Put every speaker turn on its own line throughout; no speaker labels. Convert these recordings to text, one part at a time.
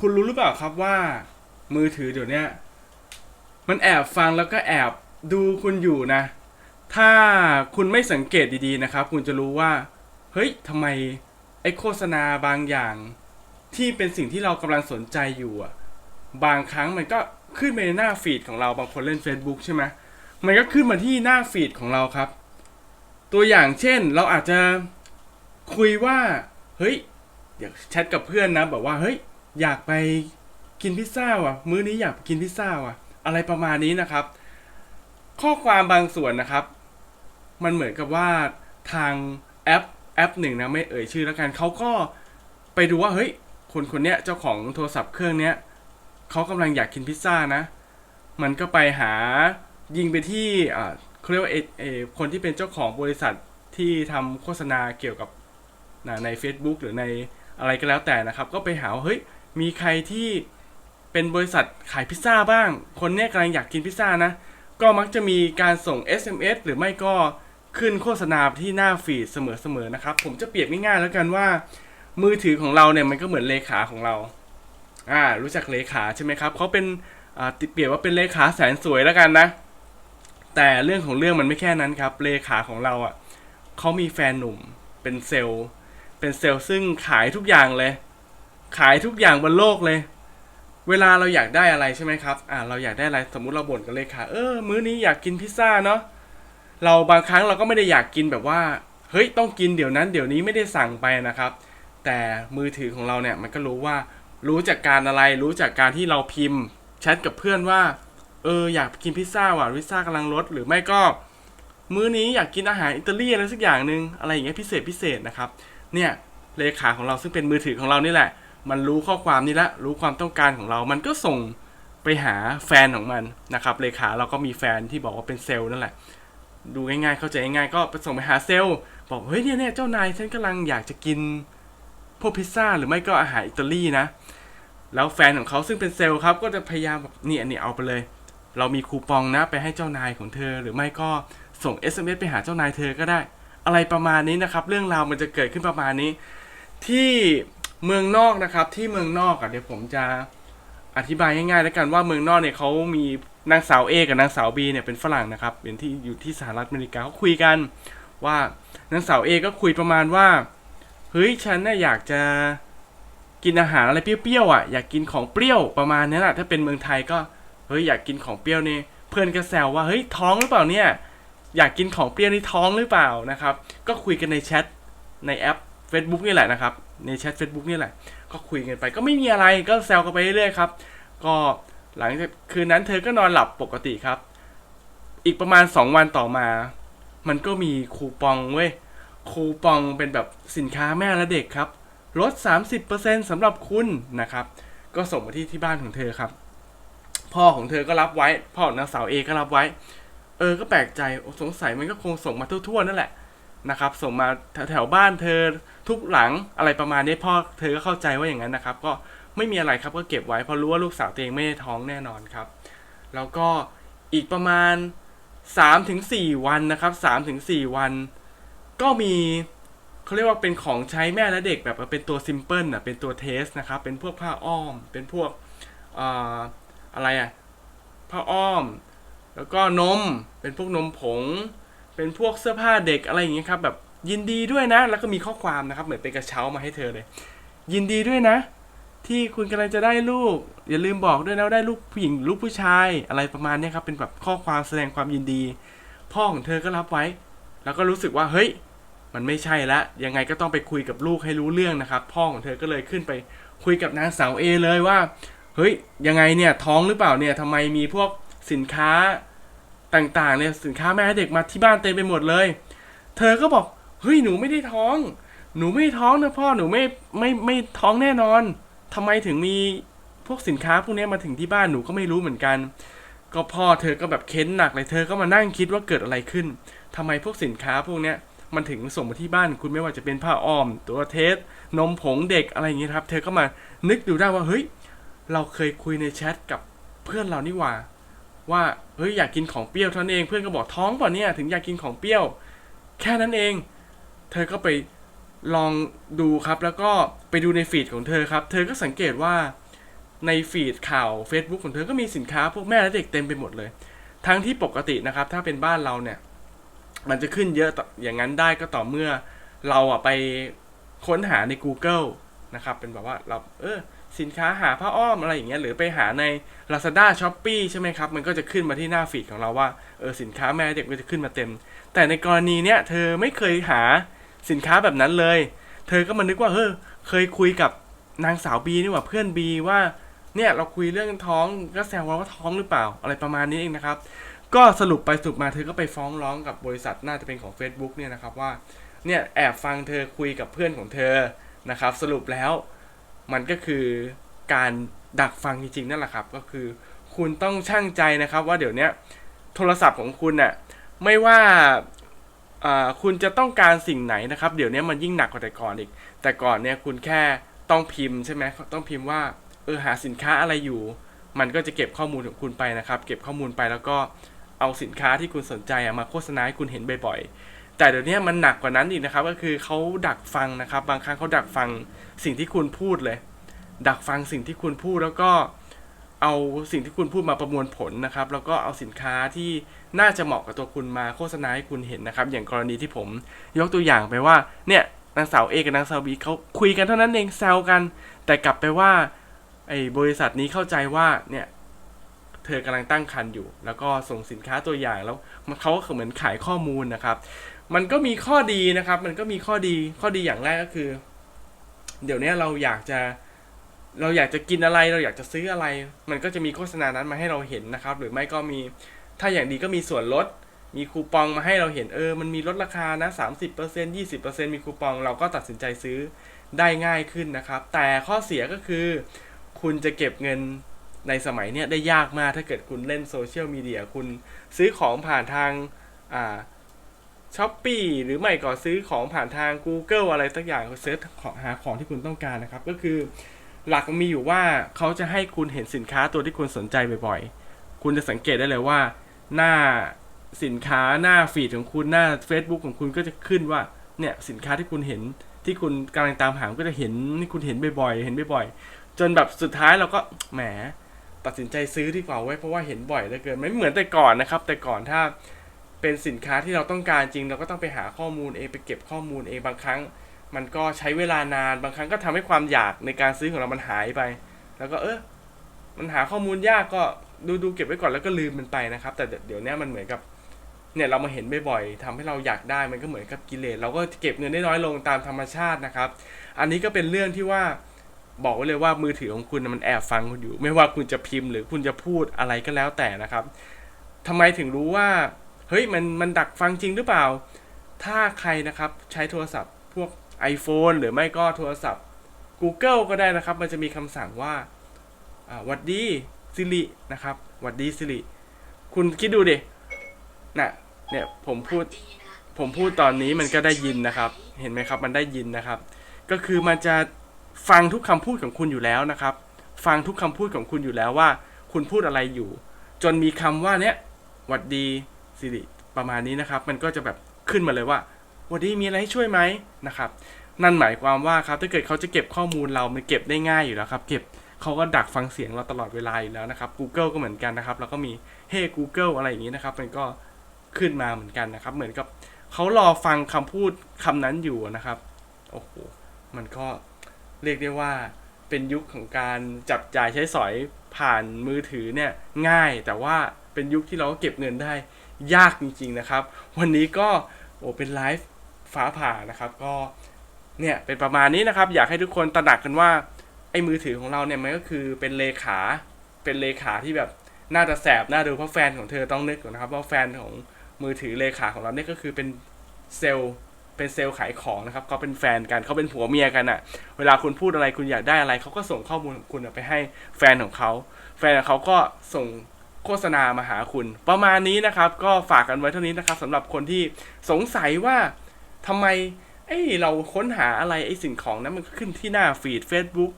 คุณรู้หรือเปล่าครับว่า มือถือเดี๋ยวนี้มันแอบฟังแล้วก็แอบดูคุณอยู่นะ ถ้าคุณไม่สังเกตดีๆนะครับ คุณจะรู้ว่า เฮ้ยทำไมไอ้โฆษณาบางอย่าง ที่เป็นสิ่งที่เรากำลังสนใจอยู่อะบางครั้งมันก็ขึ้นไปในหน้าฟีดของเราบางคนเล่น Facebook ใช่ไหมมันก็ขึ้นมาที่หน้าฟีดของเราครับ ตัวอย่างเช่นเราอาจจะคุยว่า เฮ้ย เดี๋ยวแชทกับเพื่อนนะแบบว่าเฮ้ย อยากไปกินพิซซ่าว่ะ มื้อนี้อยากกินพิซซ่าว่ะ อะไรประมาณนี้นะครับ ข้อความบางส่วนนะครับ มันเหมือนกับว่าทางแอปแอปหนึ่งนะไม่เอ่ยชื่อแล้วกันเขาก็ไปดูว่าเฮ้ยคนคนเนี้ยเจ้าของโทรศัพท์เครื่องเนี้ยเขากำลังอยากกินพิซซ่านะ มันก็ไปหายิงไปที่อ่าเขาเรียกว่าเอเอคนที่เป็นเจ้าของบริษัทที่ทำโฆษณาเกี่ยวกับใน Facebook หรือในอะไรก็แล้วแต่นะครับ ก็ไปหาว่าเฮ้ย มีใครที่เป็นบริษัทขายพิซซ่าบ้าง คนเนี้ยกำลังอยากกินพิซซ่านะ ก็มักจะมีการส่ง SMS หรือไม่ก็ขึ้นโฆษณาที่หน้าฟีดเสมอๆนะครับ ผมจะเปรียบง่ายๆแล้วกันว่า มือถือของเราเนี่ยมันก็เหมือนเลขาของเราอ่ารู้จักเลขาใช่ไหมครับเขาเป็นอ่าติเปรียบว่าเป็นเลขาแสนสวยแล้วกันนะ แต่เรื่องของเรื่องมันไม่แค่นั้นครับ เลขาของเราอะเขามีแฟนหนุ่มเป็นเซลล์ เป็นเซลล์ซึ่งขายทุกอย่างเลย ขายทุกอย่างบนโลกเลย เวลาเราอยากได้อะไรใช่ไหมครับ อ่า เราอยากได้อะไร สมมุติเราบ่นกับเลขาเออ มื้อนี้อยากกินพิซซ่าเนาะ เราบางครั้งเราก็ไม่ได้อยากกินแบบว่า เฮ้ย ต้องกินเดี๋ยวนั้น เดี๋ยวนี้ไม่ได้สั่งไปนะครับ แต่มือถือของเราเนี่ย มันก็รู้ว่า รู้จากการอะไร รู้จากการที่เราพิมพ์แชทกับเพื่อนว่า เออ อยากกินพิซซ่าว่ะ พิซซ่ากำลังลด หรือไม่ก็ มื้อนี้อยากกินอาหารอิตาลีอะไรสักอย่างหนึ่งอะไรอย่างเงี้ยพิเศษพิเศษนะครับ เนี่ย เลขาของเราซึ่งเป็นมือถือของเรานี่แหละ มันรู้ข้อความนี้ละรู้ความต้องการของเรา มันก็ส่งไปหาแฟนของมันนะครับเลขาเราก็มีแฟนที่บอกว่าเป็นเซลล์นั่นแหละ ดูง่ายๆ เข้าใจง่ายๆก็ไปส่งไปหาเซลล์บอกเฮ้ยเนี่ยเนี่ยเจ้านายฉันกำลังอยากจะกินพวกพิซซ่าหรือไม่ก็อาหารอิตาลีนะ แล้วแฟนของเขาซึ่งเป็นเซลล์ครับ ก็จะพยายามแบบนี่อันนี้เอาไปเลย เรามีคูปองนะไปให้เจ้านายของเธอ หรือไม่ก็ส่ง SMS ไปหาเจ้านายเธอก็ได้ อะไรประมาณนี้นะครับ เรื่องราวมันจะเกิดขึ้นประมาณนี้ ที่ เมืองนอกนะครับที่เมืองนอกอะเดี๋ยวผมจะอธิบายง่ายๆแล้วกันว่าเมืองนอกเนี่ยเขามีนางสาว A กับนางสาว B เนี่ยเป็นฝรั่งนะครับเป็นที่อยู่ที่สหรัฐอเมริกาเขาคุยกันว่านางสาว A ก็คุยประมาณว่าเฮ้ยฉันน่ะอยากจะกินอาหารอะไรเปรี้ยวๆอะอยากกินของเปรี้ยวประมาณนี้แหละถ้าเป็นเมืองไทยก็เฮ้ยอยากกินของเปรี้ยวนี่เพื่อนก็แซวว่าเฮ้ยท้องหรือเปล่าเนี่ยอยากกินของเปรี้ยวนี่ท้องหรือเปล่านะครับ ก็คุยกันในแชทในแอป Facebook นี่แหละนะครับ ในแชท Facebook นี่แหละ ก็คุยกันไปก็ไม่มีอะไรก็แซวกันไปเรื่อยๆครับ ก็หลังจากคืนนั้นเธอก็นอนหลับปกติครับ อีกประมาณ 2 วันต่อมา มันก็มีคูปองเว้ย คูปองเป็นแบบสินค้าแม่และเด็กครับ ลด 30%สำหรับคุณนะครับ ก็ส่งมาที่ที่บ้านของเธอครับ พ่อของเธอก็รับไว้ พ่อของนางสาวเอก็รับไว้ เออ ก็แปลกใจ สงสัยมันก็คงส่งมาทั่วๆนั่นแหละ นะครับส่งมาแถวบ้านเธอทุกหลังอะไรประมาณนี้พ่อเธอก็เข้าใจว่าอย่างนั้นนะครับ ก็ไม่มีอะไรครับก็เก็บไว้เพราะรู้ว่าลูกสาวตัวเองไม่ได้ท้องแน่นอนครับ แล้วก็อีกประมาณ 3-4 วันนะครับ 3-4 วัน ก็มีเขาเรียกว่าเป็นของใช้แม่และเด็กแบบเป็นตัวซิมเพิลอะเป็นตัวเทสนะครับ เป็นพวกผ้าอ้อม เป็นพวกเอ่ออะไรอะผ้าอ้อม แล้วก็นมเป็นพวกนมผง เป็นพวกเสื้อผ้าเด็กอะไรอย่างเงี้ยครับแบบยินดีด้วยนะ แล้วก็มีข้อความนะครับ เหมือนเป็นกระเช้ามาให้เธอเลย ยินดีด้วยนะ ที่คุณกำลังจะได้ลูก อย่าลืมบอกด้วยนะว่าได้ลูกผู้หญิงลูกผู้ชายอะไรประมาณเนี้ยครับ เป็นแบบข้อความแสดงความยินดี พ่อของเธอก็รับไว้ แล้วก็รู้สึกว่าเฮ้ย มันไม่ใช่ละยังไงก็ต้องไปคุยกับลูกให้รู้เรื่องนะครับ พ่อของเธอก็เลยขึ้นไปคุยกับนางสาวเอเลยว่า เฮ้ยยังไงเนี่ยท้องหรือเปล่าเนี่ยทำไมมีพวกสินค้า ต่างๆเนี่ยสินค้าแม่ให้เด็กมาที่บ้านเต็มไปหมดเลย เธอก็บอกเฮ้ยหนูไม่ได้ท้อง หนูไม่ได้ท้องนะพ่อหนูไม่ไม่ไม่ท้องแน่นอนทำไมถึงมีพวกสินค้าพวกนี้มาถึงที่บ้านหนูก็ไม่รู้เหมือนกัน ก็พ่อเธอก็แบบเค้นหนักเลยเธอก็มานั่งคิดว่าเกิดอะไรขึ้นทำไมพวกสินค้าพวกเนี้ยมันถึงส่งมาที่บ้านคุณไม่ว่าจะเป็นผ้าอ้อม ตัวเทส นมผงเด็กอะไรอย่างเงี้ยครับ เธอก็มานึกดูได้ว่าเฮ้ยเราเคยคุยในแชทกับเพื่อนเรานี่หว่า ว่าเฮ้ยอยากกินของเปรี้ยวเท่านั้นเองเพื่อนก็บอกท้องเปล่าเนี่ยถึงอยากกินของเปรี้ยว แค่นั้นเอง เธอก็ไปลองดูครับ แล้วก็ไปดูในฟีดของเธอครับ เธอก็สังเกตว่าในฟีดข่าว Facebook ของเธอก็มีสินค้าพวกแม่และเด็กเต็มไปหมดเลย ทั้งที่ปกตินะครับ ถ้าเป็นบ้านเราเนี่ย มันจะขึ้นเยอะอย่างนั้นได้ก็ต่อเมื่อเราอะไปค้นหาใน Google นะครับ เป็นแบบว่าเราเออ สินค้าหาผ้าอ้อมอะไรอย่างเงี้ยหรือไปหาใน Lazada s h o p e e ใช่ไหมครับ มันก็จะขึ้นมาที่หน้าฟีดของเราว่าเออสินค้าแม่เด็กก็จะขึ้นมาเต็ม แต่ในกรณีเนี้ยเธอไม่เคยหาสินค้าแบบนั้นเลย เธอก็มานึกว่าเฮ้ยเคยคุยกับนางสาวบีนี่ว่าเพื่อนบีว่าเนี่ยเราคุยเรื่องท้องก็แซวว่าว่าท้องหรือเปล่า อะไรประมาณนี้เองนะครับ ก็สรุปไปสรุปมาเธอก็ไปฟ้องร้องกับบริษัทน่าจะเป็นของ Facebook เนี่ยนะครับว่าเนี่ยแอบฟังเธอคุยกับเพื่อนของเธอนะครับ สรุปแล้ว มันก็คือการดักฟังจริงๆนั่นแหละครับ ก็คือคุณต้องช่างใจนะครับ ว่าเดี๋ยวนี้โทรศัพท์ของคุณน่ะไม่ว่าคุณจะต้องการสิ่งไหนนะครับ เดี๋ยวนี้มันยิ่งหนักกว่าแต่ก่อนอีก แต่ก่อนเนี่ยคุณแค่ต้องพิมพ์ใช่ไหมต้องพิมพ์ว่าเออหาสินค้าอะไรอยู่ มันก็จะเก็บข้อมูลของคุณไปนะครับ เก็บข้อมูลไปแล้วก็เอาสินค้าที่คุณสนใจมาโฆษณาให้คุณเห็นบ่อยๆ แต่เดี๋ยวนี้มันหนักกว่านั้นอีกนะครับ ก็คือเขาดักฟังนะครับ บางครั้งเขาดักฟังสิ่งที่คุณพูดเลย ดักฟังสิ่งที่คุณพูดแล้วก็เอาสิ่งที่คุณพูดมาประมวลผลนะครับ แล้วก็เอาสินค้าที่น่าจะเหมาะกับตัวคุณมาโฆษณาให้คุณเห็นนะครับ อย่างกรณีที่ผมยกตัวอย่างไปว่าเนี่ยนางสาวเอกับนางสาวบีเขาคุยกันเท่านั้นเองแซวกัน แต่กลับไปว่าไอ้บริษัทนี้เข้าใจว่าเนี่ยเธอกำลังตั้งครรภ์อยู่ แล้วก็ส่งสินค้าตัวอย่างแล้วเขาก็เหมือนขายข้อมูลนะครับ มันก็มีข้อดีนะครับ มันก็มีข้อดีข้อดีอย่างแรกก็คือ เดี๋ยวนี้เราอยากจะเราอยากจะกินอะไรเราอยากจะซื้ออะไร มันก็จะมีโฆษณานั้นมาให้เราเห็นนะครับ หรือไม่ก็มีถ้าอย่างดีก็มีส่วนลด มีคูปองมาให้เราเห็นเออ มันมีลดราคานะ30% 20%มีคูปองเราก็ตัดสินใจซื้อได้ง่ายขึ้นนะครับ แต่ข้อเสียก็คือ คุณจะเก็บเงินในสมัยเนี้ยได้ยากมากถ้าเกิดคุณเล่นโซเชียลมีเดียคุณซื้อของผ่านทางอ่า ช้อปปีหรือไม่ก็ซื้อของผ่านทาง Google อะไรสักอย่างเซิร์ชหาของที่คุณต้องการนะครับ ก็คือหลักมีอยู่ว่าเขาจะให้คุณเห็นสินค้าตัวที่คุณสนใจบ่อยๆ คุณจะสังเกตได้เลยว่า หน้าสินค้าหน้าฟีดของคุณหน้า Facebook ของคุณก็จะขึ้นว่าเนี่ยสินค้าที่คุณเห็นที่คุณกำลังตามหาก็จะเห็นที่คุณเห็นบ่อยๆ เห็นบ่อยๆ จนแบบสุดท้ายเราก็แหมตัดสินใจซื้อดีกว่าไว้เพราะว่าเห็นบ่อยเหลือเกินไม่เหมือนแต่ก่อนนะครับ แต่ก่อนถ้า เป็นสินค้าที่เราต้องการจริง เราก็ต้องไปหาข้อมูลเองไปเก็บข้อมูลเองบางครั้ง มันก็ใช้เวลานานบางครั้งก็ทำให้ความอยากในการซื้อของเรามันหายไป แล้วก็เออมันหาข้อมูลยากก็ดูดูเก็บไว้ก่อนแล้วก็ลืมมันไปนะครับ แต่เดี๋ยวนี้มันเหมือนกับเนี่ยเรามาเห็นบ่อยๆทำให้เราอยากได้มันก็เหมือนกับกิเลสเราก็เก็บเงินได้น้อยลงตามธรรมชาตินะครับ อันนี้ก็เป็นเรื่องที่ว่าบอกไว้เลยว่ามือถือของคุณมันแอบฟังคุณอยู่ ไม่ว่าคุณจะพิมพ์หรือคุณจะพูดอะไรก็แล้วแต่นะครับทำไมถึงรู้ว่า เฮ้ยมันมันดักฟังจริงหรือเปล่า ถ้าใครนะครับใช้โทรศัพท์พวก iPhone หรือไม่ก็โทรศัพท์ Google ก็ได้นะครับ มันจะมีคำสั่งว่าอ่าหวัดดีซิรินะครับหวัดดีซิริคุณคิดดูดิน่ะเนี่ยผมพูดผมพูดตอนนี้มันก็ได้ยินนะครับ เห็นไหมครับมันได้ยินนะครับ ก็คือมันจะฟังทุกคำพูดของคุณอยู่แล้วนะครับ ฟังทุกคำพูดของคุณอยู่แล้วว่า คุณพูดอะไรอยู่ จนมีคำว่าเนี้ยหวัดดี สิริประมาณนี้นะครับ มันก็จะแบบขึ้นมาเลยว่าวัดดีมีอะไรให้ช่วยไหมนะครับ นั่นหมายความว่าครับถ้าเกิดเขาจะเก็บข้อมูลเรา มันเก็บได้ง่ายอยู่แล้วครับ เก็บเขาก็ดักฟังเสียงเราตลอดเวลาอยู่แล้วนะครับ Google ก็เหมือนกันนะครับ แล้วก็มี Hey Google อะไรอย่างนี้นะครับ มันก็ขึ้นมาเหมือนกันนะครับ เหมือนกับเขารอฟังคำพูดคำนั้นอยู่นะครับ โอ้โห มันก็เรียกได้ว่าเป็นยุคของการจับจ่ายใช้สอยผ่านมือถือเนี่ยง่าย แต่ว่าเป็นยุคที่เราก็เก็บเงินได้ ยากจริงๆนะครับ วันนี้ก็โอ้เป็นไลฟ์ฟ้าผ่านะครับ ก็เนี่ยเป็นประมาณนี้นะครับ อยากให้ทุกคนตระหนักกันว่าไอ้มือถือของเราเนี่ยมันก็คือเป็นเลขาเป็นเลขาที่แบบน่าจะแสบน่าดูเพราะแฟนของเธอต้องนึกนนะครับว่าแฟนของมือถือเลขาของเราเนี่ยก็คือเป็นเซลล์เป็นเซลล์ขายของนะครับเขาเป็นแฟนกันเขาเป็นผัวเมียกันอะ่ะ เวลาคุณพูดอะไรคุณอยากได้อะไรเขาก็ส่งข้อมูลของคุณไปให้แฟนของเขาแฟนของเขาก็ส่ง โฆษณามาหาคุณ ประมาณนี้นะครับ ก็ฝากกันไว้เท่านี้นะครับสำหรับคนที่สงสัยว่าทำไมเอ้เราค้นหาอะไรไอ้สิ่งของนั้นมันก็ขึ้นที่หน้าฟีด Facebook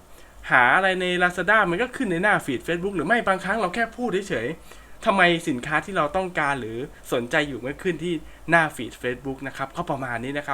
หาอะไรใน Lazada มันก็ขึ้นในหน้าฟีด Facebook หรือไม่บางครั้งเราแค่พูดเฉยๆทำไมสินค้าที่เราต้องการหรือสนใจอยู่ไม่ขึ้นที่หน้าฟีด Facebook นะครับก็ประมาณนี้นะครับ